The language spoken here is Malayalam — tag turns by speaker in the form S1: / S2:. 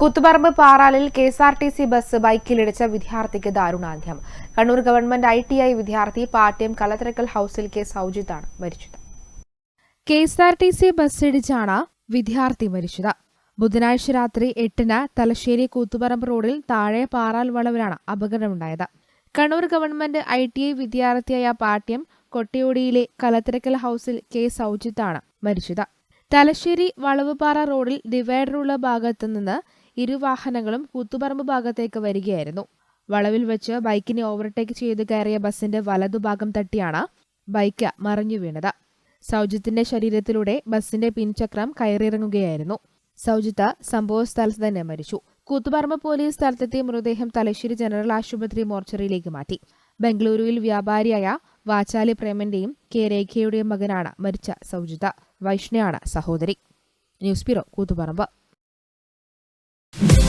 S1: Koothuparamba പാറാലിൽ K S R T C bus ബൈക്കിലിടിച്ച വിദ്യാർത്ഥിക്ക് ദാരുണാന്ത്യം. Kannur government I T I വിദ്യാർത്ഥി പാട്യം കലത്തറക്കൽ ഹൌസിൽ കെ സൗജിത്താണ് മരിച്ചത്. K S R T C ബസ്സിടിച്ചാണ് വിദ്യാർത്ഥി മരിച്ചത്. ബുധനാഴ്ച രാത്രി എട്ടിന് തലശ്ശേരി കൂത്തുപറമ്പ് റോഡിൽ താഴെ പാറാൽ വളവിലാണ് അപകടമുണ്ടായത്. Kannur government I T I വിദ്യാർത്ഥിയായ പാട്യം കൊട്ടിയോടിയിലെ കലത്തിരക്കൽ ഹൌസിൽ കെ സൗജിത്താണ് മരിച്ചത്. തലശ്ശേരി വളവുപാറ റോഡിൽ ഡിവൈഡറുള്ള ഭാഗത്തു നിന്ന് ഇരുവാഹനങ്ങളും കൂത്തുപറമ്പ് ഭാഗത്തേക്ക് വരികയായിരുന്നു. വളവിൽ വെച്ച് ബൈക്കിനെ ഓവർടേക്ക് ചെയ്ത് കയറിയ ബസിന്റെ വലതുഭാഗം തട്ടിയാണ് ബൈക്ക് മറിഞ്ഞു വീണത്. സൗജിത്തിന്റെ ശരീരത്തിലൂടെ ബസിന്റെ പിൻചക്രം കയറിയിറങ്ങുകയായിരുന്നു. സൗജിത്ത് സംഭവ സ്ഥലത്ത് തന്നെ മരിച്ചു. കൂത്തുപറമ്പ് പോലീസ് സ്ഥലത്തെത്തിയ മൃതദേഹം തലശ്ശേരി ജനറൽ ആശുപത്രി മോർച്ചറിയിലേക്ക് മാറ്റി. ബംഗളൂരുവിൽ വ്യാപാരിയായ വാചാലി പ്രേമന്റെയും കെ രേഖയുടെയും മകനാണ് മരിച്ച സൗജിത വൈഷ്ണയാണ് സഹോദരി. News bureau Koothuparamba. Yeah.